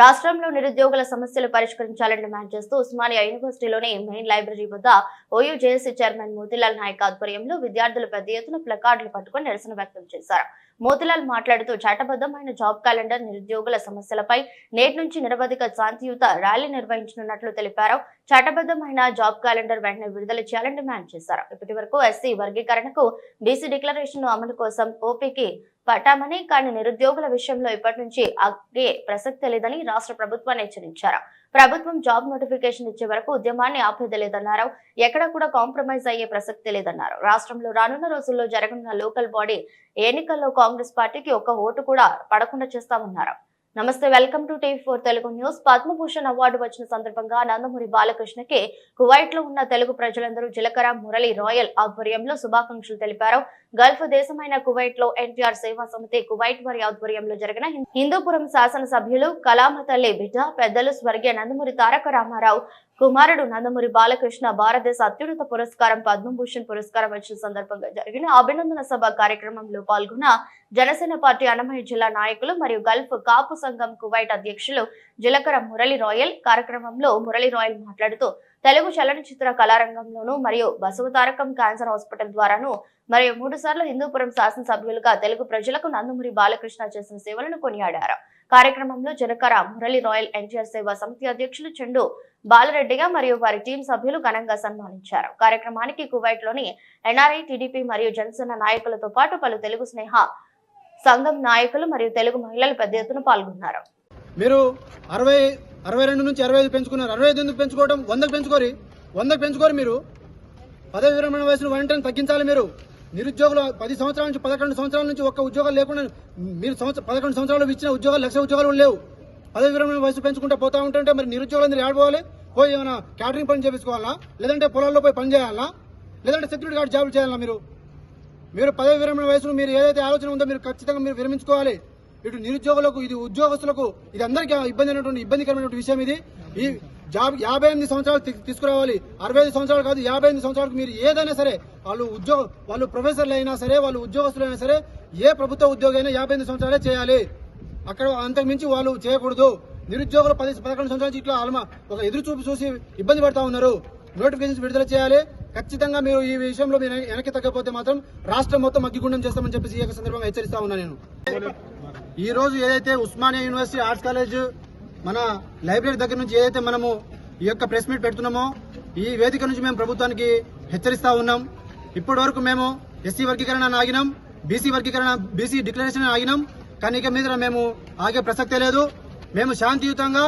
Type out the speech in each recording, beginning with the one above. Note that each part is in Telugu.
రాష్ట్రంలో నిరుద్యోగుల సమస్యలు పరిష్కరించాలని డిమాండ్ చేస్తూ ఉస్మానియా యూనివర్సిటీలోని మెయిన్ లైబ్రరీ వద్ద OU JAC chairman Motilal Naik ఆధ్వర్యంలో విద్యార్థులు పెద్ద ఎత్తున ప్లకార్డులు పట్టుకుని నిరసన వ్యక్తం చేశారు. మోతిలాల్ మాట్లాడుతూ చట్టబద్దమైన జాబ్ క్యాలెండర్ నిరుద్యోగుల సమస్యలపై నేటి నుంచి నిరవధిక శాంతియుత ర్యాలీ నిర్వహించనున్నట్లు తెలిపారు. చట్టబద్దమైన జాబ్ క్యాలెండర్ వెంటనే విడుదల చేయాలని డిమాండ్ చేశారు. ఇప్పటి వరకు ఎస్సీ వర్గీకరణకు బీసీ డిక్లరేషన్ అమలు కోసం ఓపీకి పట్టామని కానీ నిరుద్యోగుల విషయంలో ఇప్పటి నుంచి అగ్గే ప్రసక్తి లేదని రాష్ట్ర ప్రభుత్వాన్ని హెచ్చరించారు. ప్రభుత్వం జాబ్ నోటిఫికేషన్ ఇచ్చే వరకు ఉద్యమాన్ని ఆపేదలేదన్నారు. ఎక్కడ కూడా కాంప్రమైజ్ అయ్యే ప్రసక్తి లేదన్నారు. రాష్ట్రంలో రానున్న రోజుల్లో జరగనున్న లోకల్ బాడీ ఎన్నికల్లో కాంగ్రెస్ పార్టీకి ఒక్క ఓటు కూడా పడకుండా చేస్తామన్నారు. నమస్తే welcome to TV four Telugu news. Padma Bhushan award వచ్చిన సందర్భంగా నందమూరి బాలకృష్ణకి కువైట్లో ఉన్న తెలుగు ప్రజలందరూ జీలకర్ర మురళి రాయల్ ఆధ్వర్యంలో శుభాకాంక్షలు తెలిపారు. గల్ఫ్ దేశమైన కువైట్లో ఎన్టీఆర్ సేవా సమితి కువైట్ వారి ఆధ్వర్యంలో జరిగిన హిందూపురం శాసనసభ్యులు కలామతల్లి బిడ్డ పెద్దలు స్వర్గీయ నందమూరి తారక రామారావు కుమారుడు నందమూరి బాలకృష్ణ భారతదేశ అత్యున్నత పురస్కారం పద్మభూషణ్ పురస్కారం వచ్చిన సందర్భంగా జరిగిన అభినందన సభ కార్యక్రమంలో పాల్గొన్న జనసేన పార్టీ అన్నమయ్య జిల్లా నాయకులు మరియు గల్ఫ్ కాపు సంఘం కువైట్ అధ్యక్షులు జిలకర మురళి రాయల్ కార్యక్రమంలో మురళి రాయల్ మాట్లాడుతూ తెలుగు చలనచిత్ర కళారంగంలోనూ మరియు బసవతారకం క్యాన్సర్ హాస్పిటల్ ద్వారాను మరియు మూడు సార్లు హిందూపురం శాసనసభ్యులుగా తెలుగు ప్రజలకు నందమూరి బాలకృష్ణ చేసిన సేవలను కొనియాడారు. కార్యక్రమంలో జనకర మురళి రాయల్ ఎన్టీఆర్ సేవా సమితి అధ్యక్షులు చెండు బాలరెడ్డిగా మరియు వారి టీం సభ్యులు ఘనంగా సన్మానించారు. కార్యక్రమానికి కువైట్లోని ఎన్ఆర్ఐ టీడీపీ మరియు జనసేన నాయకులతో పాటు పలు తెలుగు స్నేహ సంఘం నాయకులు మరియు తెలుగు మహిళలు పెద్ద ఎత్తున పాల్గొన్నారు. మీరు అరవై అరవై రెండు నుంచి అరవై ఐదు పెంచుకున్నారు. అరవై ఐదు ఎందుకు పెంచుకోవడం వందకు పెంచుకోరి. వందకు పెంచుకోరు మీరు. పదవి విరమణ వయసును వెంటనే తగ్గించాలి మీరు. నిరుద్యోగులు పది సంవత్సరాల నుంచి పదకొండు సంవత్సరాల నుంచి ఒక్క ఉద్యోగాలు లేకుండా మీరు సంవత్సరం పదకొండు సంవత్సరాలు ఇచ్చిన ఉద్యోగాలు లక్ష ఉద్యోగాలు లేవు. పదవి విరమణ వయసు పెంచుకుంటూ పోతా ఉంటుంటే మరి నిరుద్యోగులందరూ ఆడుకోవాలి పోయి ఏమైనా క్యాటరింగ్ పని చేపించుకోవాలా? లేదంటే పొలాల్లో పోయి పని చేయాలా? లేదంటే సెక్యూరిటీ గార్డ్ జాబులు చేయాలా మీరు? మీరు పదవి విరమణ వయసులో మీరు ఏదైతే ఆలోచన ఉందో మీరు ఖచ్చితంగా మీరు విరమించుకోవాలి. ఇటు నిరుద్యోగులకు ఇది ఉద్యోగస్తులకు ఇది అందరికీ ఇబ్బంది అయినటువంటి ఇబ్బందికరమైనటువంటి విషయం ఇది. ఈ జాబ్ యాభై ఎనిమిది సంవత్సరాలు తీసుకురావాలి. అరవై ఐదు సంవత్సరాలు కాదు యాభై ఎనిమిది సంవత్సరాలకు మీరు ఏదైనా సరే వాళ్ళు ఉద్యోగ వాళ్ళు ప్రొఫెసర్లు అయినా సరే వాళ్ళు ఉద్యోగస్తులు అయినా సరే ఏ ప్రభుత్వ ఉద్యోగి అయినా యాభై ఎనిమిది సంవత్సరాలే చేయాలి. అక్కడ అంతకుమించి వాళ్ళు చేయకూడదు. నిరుద్యోగులు పది పదకొండు సంవత్సరాల ఇట్లా అలమ ఒక ఎదురు చూపు చూసి ఇబ్బంది పడతా ఉన్నారు. నోటిఫికేషన్స్ విడుదల చేయాలి. ఖచ్చితంగా మీరు ఈ విషయంలో మీరు వెనక్కి తగ్గకపోతే మాత్రం రాష్ట్రం మొత్తం అగ్గిగుండం చేస్తామని చెప్పేసి ఈ సందర్భంగా హెచ్చరిస్తా ఉన్నా నేను. ఈ రోజు ఏదైతే ఉస్మానియా యూనివర్సిటీ ఆర్ట్స్ కాలేజ్ మన లైబ్రరీ దగ్గర నుంచి ఏదైతే మనము ఈ యొక్క ప్రెస్ మీట్ పెడుతున్నామో ఈ వేదిక నుంచి మేము ప్రభుత్వానికి హెచ్చరిస్తా ఉన్నాం. ఇప్పటి వరకు మేము ఎస్సీ వర్గీకరణ ఆగినాం బీసీ వర్గీకరణ బీసీ డిక్లరేషన్ ఆగినాం. కానీ ఇక మీద మేము ఆగే ప్రసక్తే లేదు. మేము శాంతియుతంగా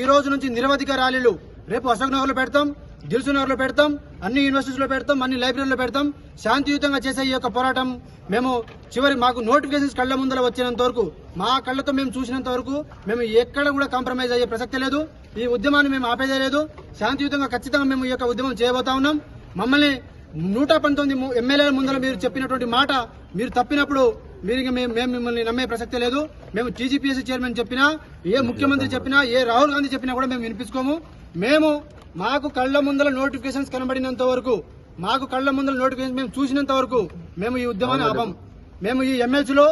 ఈ రోజు నుంచి నిరవధిక ర్యాలీలు రేపు అశోక్నగర్లో పెడతాం. దిల్సునగర్లో పెడతాం అన్ని యూనివర్సిటీస్లో పెడతాం అన్ని లైబ్రరీలో పెడతాం. శాంతియుతంగా చేసే ఈ యొక్క పోరాటం మేము చివరి మాకు నోటిఫికేషన్స్ కళ్ళ ముందర వచ్చినంత వరకు మా కళ్ళతో మేము చూసినంత వరకు మేము ఎక్కడ కూడా కాంప్రమైజ్ అయ్యే ప్రసక్తి లేదు. ఈ ఉద్యమాన్ని మేము ఆపేదే లేదు శాంతియుతంగా ఖచ్చితంగా మేము ఈ యొక్క ఉద్యమం చేయబోతా ఉన్నాం. మమ్మల్ని నూట పంతొమ్మిది ఎమ్మెల్యేల ముందర మీరు చెప్పినటువంటి మాట మీరు తప్పినప్పుడు మీరు మేము మేము మిమ్మల్ని నమ్మే ప్రసక్తే లేదు. మేము టీజీపీఎస్సీ చైర్మన్ చెప్పినా ఏ ముఖ్యమంత్రి చెప్పినా ఏ రాహుల్ గాంధీ చెప్పినా కూడా మేము వినిపించుకోము. మేము మాకు కళ్ళ ముందర నోటిఫికేషన్స్ కనబడినంత వరకు మాకు కళ్ళ ముందర నోటిఫికేషన్ మేము చూసినంత వరకు మేము ఈ ఉద్యమాన్ని ఆపం. మేము ఈ ఎమ్మెల్సీలో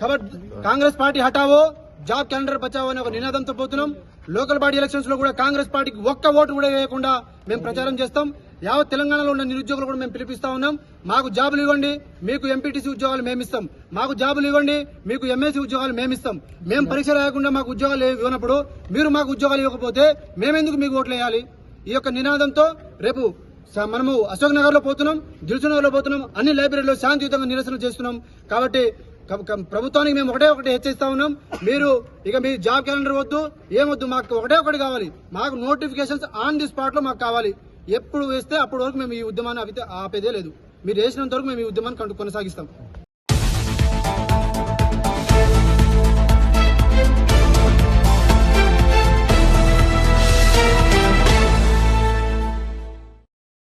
కబర్ కాంగ్రెస్ పార్టీ హటావో జాబ్ క్యాలెండర్ బచావో అనే ఒక నినాదంతో పోతున్నాం. లోకల్ బాడీ ఎలక్షన్స్లో కూడా కాంగ్రెస్ పార్టీకి ఒక్క ఓటు కూడా వేయకుండా మేము ప్రచారం చేస్తాం. యావత్ తెలంగాణలో ఉన్న నిరుద్యోగులు కూడా మేము పిలిపిస్తా ఉన్నాం. మాకు జాబులు ఇవ్వండి మీకు ఎంపీటీసీ ఉద్యోగాలు మేము ఇస్తాం. మాకు జాబులు ఇవ్వండి మీకు ఎంఎస్సీ ఉద్యోగాలు మేము ఇస్తాం. మేము పరీక్ష రాయకుండా మాకు ఉద్యోగాలు ఇవ్వనప్పుడు మీరు మాకు ఉద్యోగాలు ఇవ్వకపోతే మేమెందుకు మీకు ఓట్లు వేయాలి? ఈ యొక్క నినాదంతో రేపు మనము అశోక్ నగర్లో పోతున్నాం దిల్సు నగర్లో పోతున్నాం అన్ని లైబ్రరీలో శాంతియుతంగా నిరసన చేస్తున్నాం. కాబట్టి ప్రభుత్వానికి మేము ఒకటే ఒకటి హెచ్చరిస్తా ఉన్నాం. మీరు ఇక మీ జాబ్ క్యాలెండర్ వద్దు ఏమొద్దు మాకు ఒకటే ఒకటి కావాలి. మాకు నోటిఫికేషన్స్ ఆన్ ది స్పాట్లో మాకు కావాలి. ఎప్పుడు వేస్తే అప్పటి వరకు మేము ఈ ఉద్యమాన్ని ఆపేదే లేదు. మీరు వేసినంత వరకు మేము ఈ ఉద్యమాన్ని కొనసాగిస్తాం.